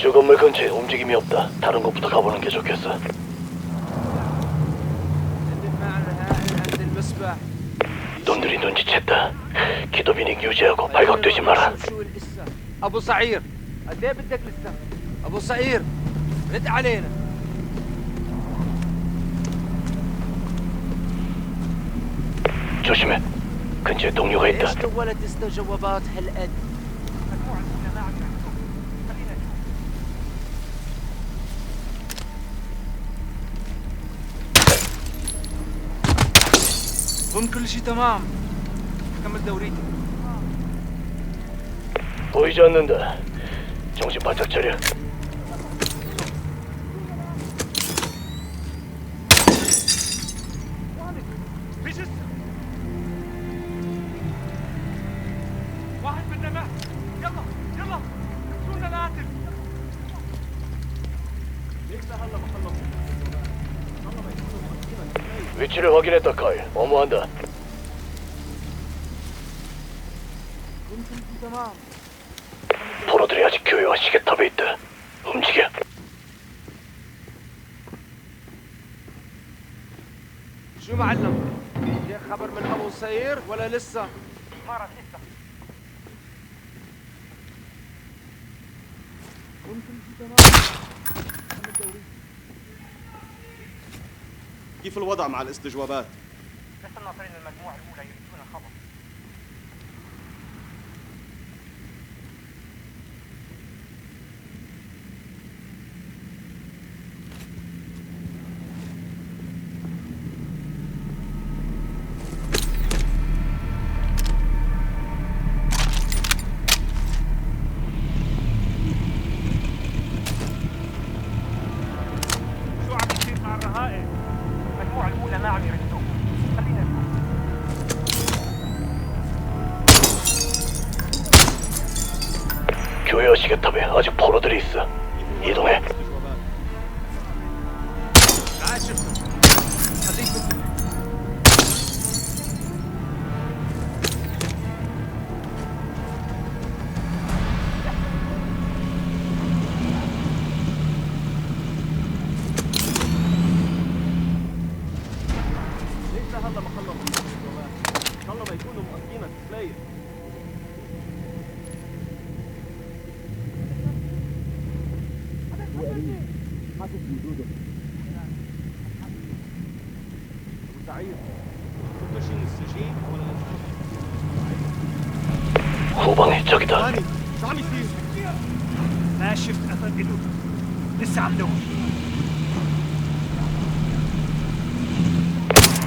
저 건물 근처에 움직임이 없다. 다른 곳부터 가보는 게 좋겠어. عند المعنى الهائل عند المسبح 놈들이 눈치챘다. 기도 비닉 유지하고 발각되지 마라. شوف شو القصة ابو صعير قد ايه بدك لسه ابو صعير رد علينا 조심해. 근처에 동료가 있다. ايش طولت استجوابات هالقد هم كل شيء تمام كمل دوريتك 보이지 않는다. 정신 바짝 차려. 위치를 확인했다, 카일. 어무한다. هم كل شيء تمام 포로들이 아직 교회와 시계탑에 있다. 움직여. شو معلم جاك خبر من ابو صعير ولا لسه ما راح لسه هم كل شيء تمام كمل دوريتك كيف الوضع مع الاستجوابات؟ لسه الناصرين المجموعة الأولى يريدون الخبر 아직 포로들이 있어.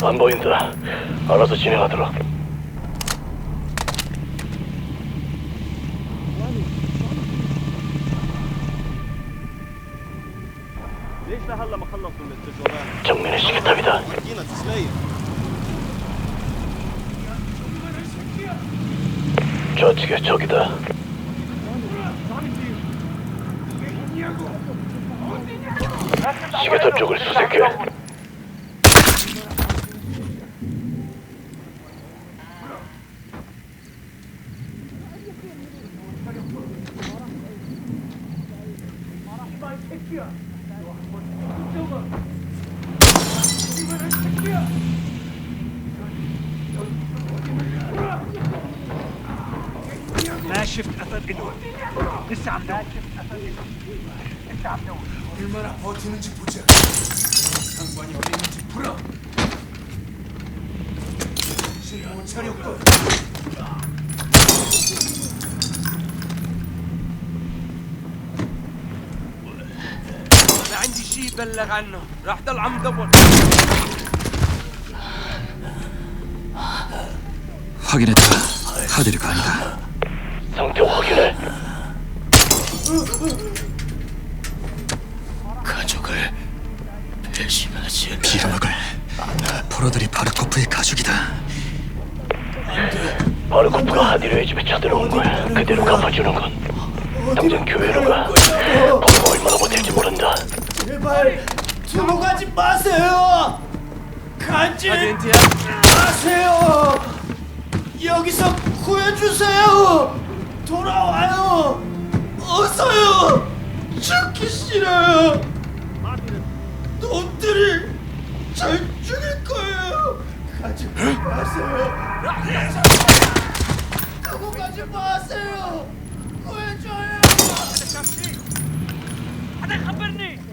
안 보인다. 알아서 진행하도록. 정면에 시계탑이다. 저쪽에 저기다. 시계탑 쪽을 수색해. ما لا شفت اثر له لسه عم لا شفت اثر له لسه عم دور 얼마나 버티는지 보자. 상관이 어디 있는지 풀어. 정신 못 차렸고. ما عندي شيء بلغ عنه راح ضل عم دور 확인했다. 하데르가 아니다. 상태 확인해. 가족을 배신하지 빌어먹을 포로들이 바르코프의 가족이다. 바르코프가 하디르의 집에 쳐들어온 거야. 그대로 갚아주는 건 당장 교회로 가. 거기가 얼마나 버틸지 모른다. 제발 두고 가지 마세요. 가지 마세요. 여기서 구해주세요. 돌아와요. 어서요. 죽기 싫어요. 놈들이 절 죽일 거예요. 가지 마세요. 두고 가지 마세요. 구해줘요. 아들 한번님.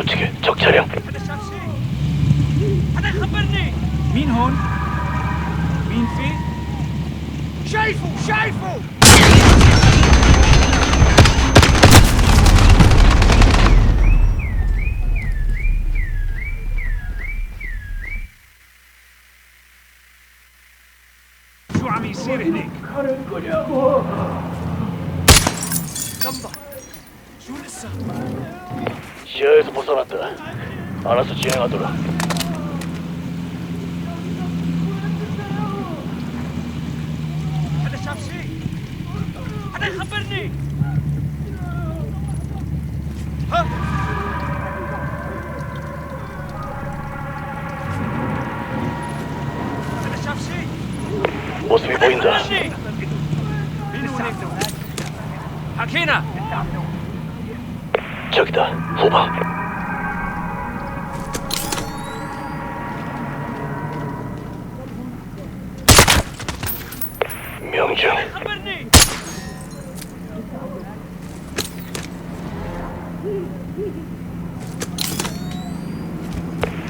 우측에 적 차량. حدا شاف شيء؟ حدا يخبرني مين هون؟ مين في؟ شايفه شايفه شو عم يصير هناك؟ 알아서 진행하도록.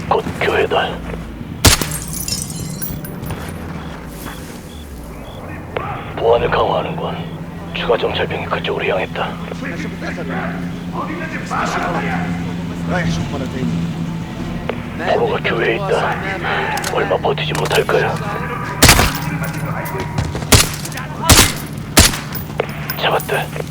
곧 교회다. 보안을 강화하는군. 추가 정찰병이 그쪽으로 향했다. 포로가 교회에 있다. 얼마 버티지 못할 거야. 잡았다.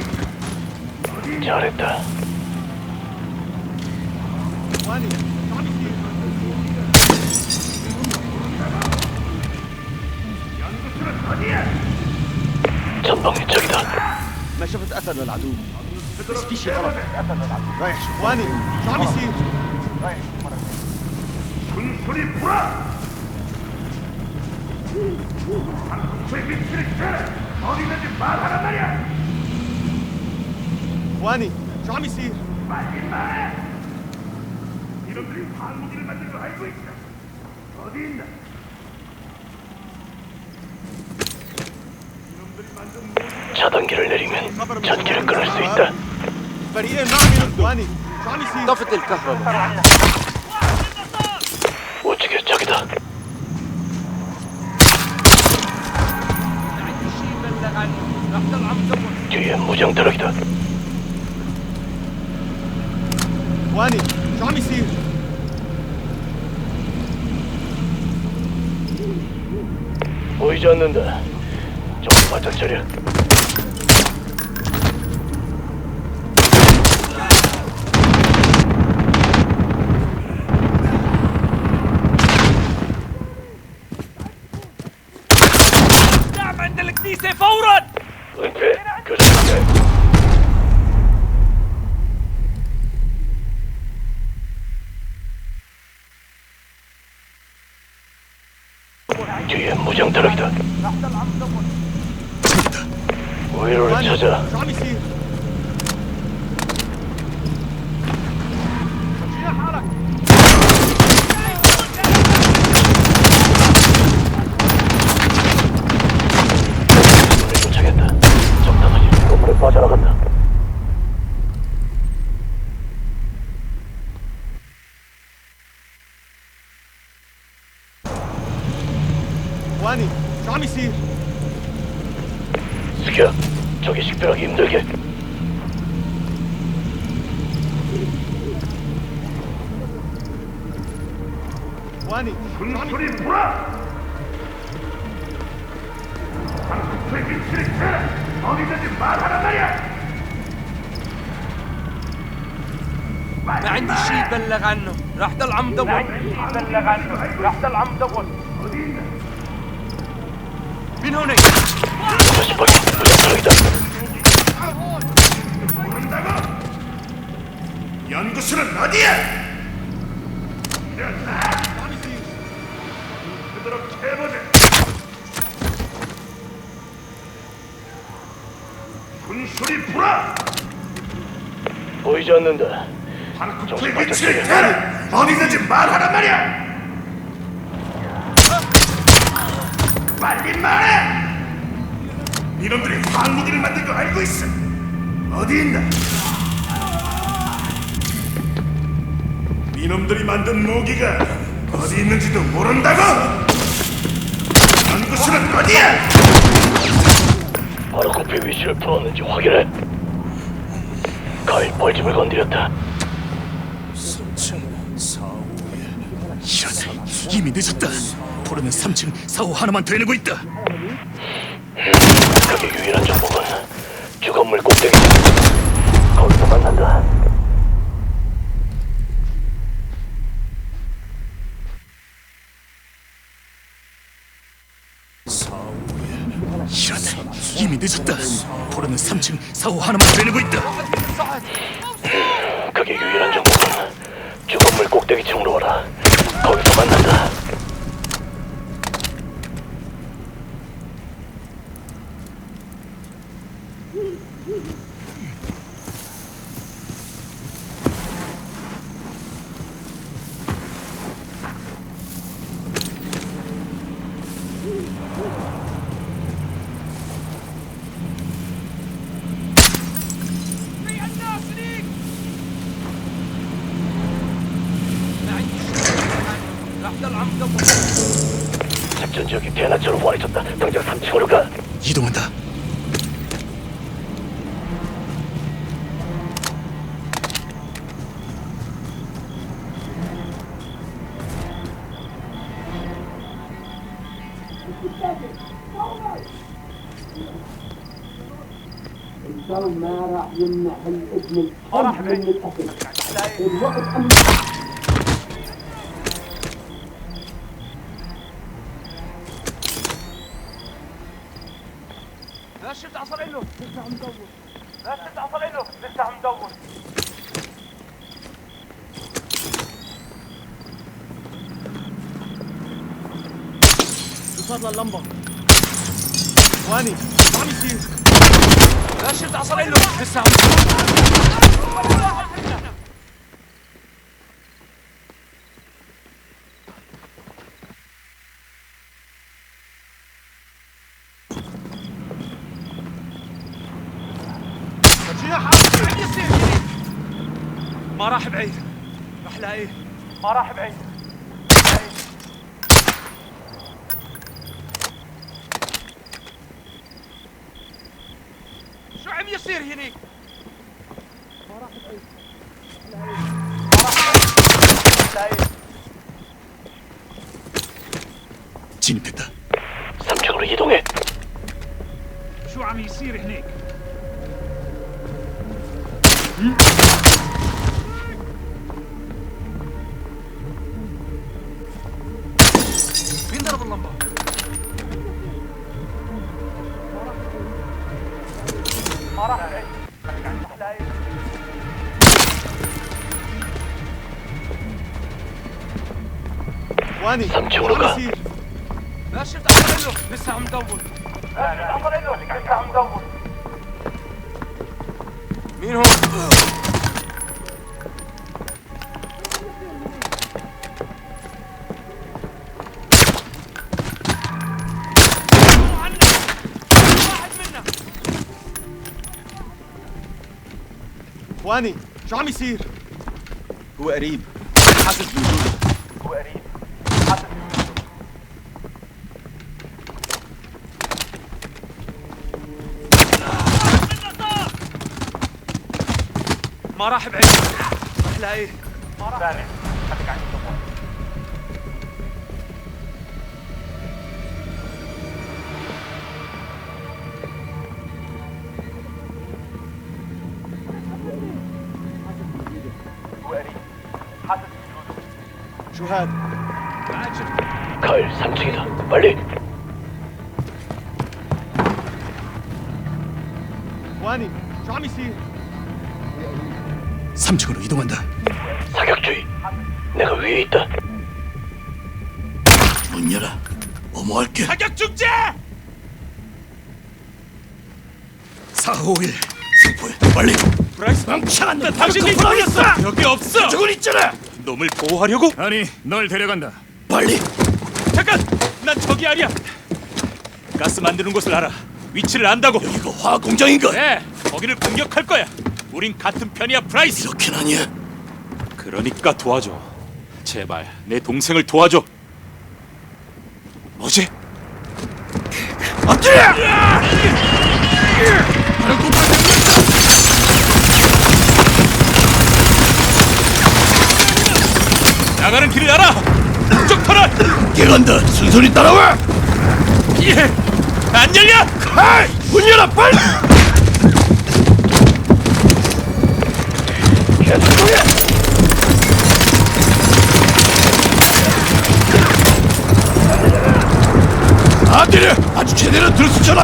잘했다. 전방의 적이다. ما شفت اثر للعدو بس في شيء غلط رايح شوف اخواني شو عم يصير؟ رايح شوف مرة ثانية اخواني شو عم يصير؟ 차단기를 내리면 전기를 끊을 수 있다. فريقين معهم اخواني شو عم يصير؟ طفت الكهرباء 우측의 적이다. ما عندي شيء بلغ عنه راح ضل عم دور 뒤에 무장 트럭이다. Juani, let me see you. 보이지 않는다. 정신 바짝 차려. اخواني شو عم يصير؟ 스키야, 저기 식별하기 힘들게. اخواني شو عم يصير؟ ما عندي شيء بلغ عنه راح ضل عم دور بلغ عنه راح ضل عم دور مين هونيك 다시 무장 트럭이다. 연구소는 어디야? 그대로 해보자. 분수리 불어! 보이지 않는다. 방금 정신 불 바짝 위치를 차려. 어디든지 말하란 말이야! 빨리 말해! 이놈들이 황무기를 만든 거 알고 있어! 어디 있나? 이놈들이 만든 무기가 어디 있는지도 모른다고? 연구소는 어디야? 바로 코피 위치를 풀었는지 확인해. 가일 벌집을 건드렸다. 이런 이미 늦었다. 포로는 3층 4호 하나만 되뇌고 있다. 그게 유일한 정보건 주건물 꼭대기. 거기서 만난다. 이런 이미 늦었다. 포로는 3층 4호 하나만 되뇌고 있다. 활해졌다. 당장 3층으로 가. 이동한다. الجو ما راح يمنع الابن الحب من الاكل الوقت صار لللمبه؟ اخواني شو عم يصير؟ لا شفت عصر له لسه عم ما راح بعيد. راح لاقيه ما راح بعيد. شو عم يصير هنيك 진입했다. 3층으로 이동해. شو عم يصير هناك؟ واني لا شفت متأخر له لسه عم دور ماشي متأخر له لسه عم دور. مين هون؟ اخواني شو عم يصير؟ هو قريب. حاسس بوجوده ما راح بعيد راح لاقيه ما راح سامع خليك عند الدخول شو هذا؟ كايل بلي واني شو عم يصير؟ 3층으로 이동한다. 사격주의. 내가 위에 있다. 문 열어. 어머할게. 사격 중지 451 승포해. 빨리. 브라이스 망창한다. 당신이 걸렸어 여기 없어 저건 있잖아. 놈을 보호하려고 아니, 널 데려간다. 빨리 잠깐 난 저기 아니야 가스 만드는 곳을 알아 위치를 안다고 이거 화학 공장인가? 네 거기를 공격할 거야 우린 같은 편이야 브라이스 이렇게는 아니야. 그러니까 도와줘 제발 내 동생을 도와줘 뭐지? 나가는 길을 알아 쪽 털어 개간다. 순순히 따라와. 예! 안 열려 하이! 문 열어 빨리. 아들이 아주 제대로 들쑤쳐라.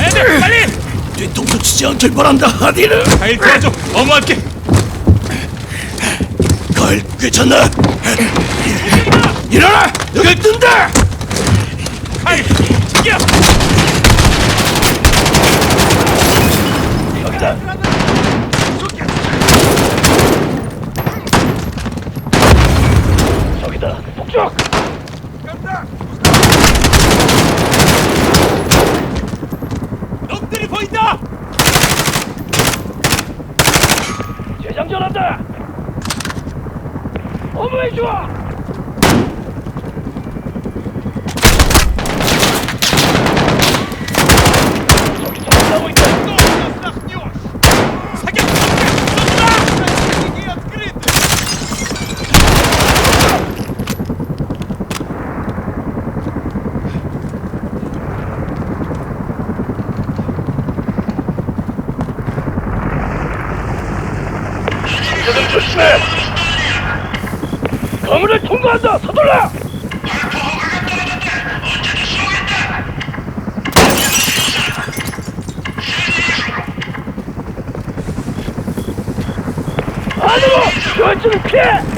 애들 빨리 바란다. 아들은 가일 도와줘 어머할게 가을 괜찮나? 일어나! 여기 뜬다! 가일 챙겨 저기다. 북쪽. 놈들이 보인다 재 장전한다. 어머해 줘. 저들 조심해. 건물을 통과한다. 서둘러. 안으로 교회증을 피해.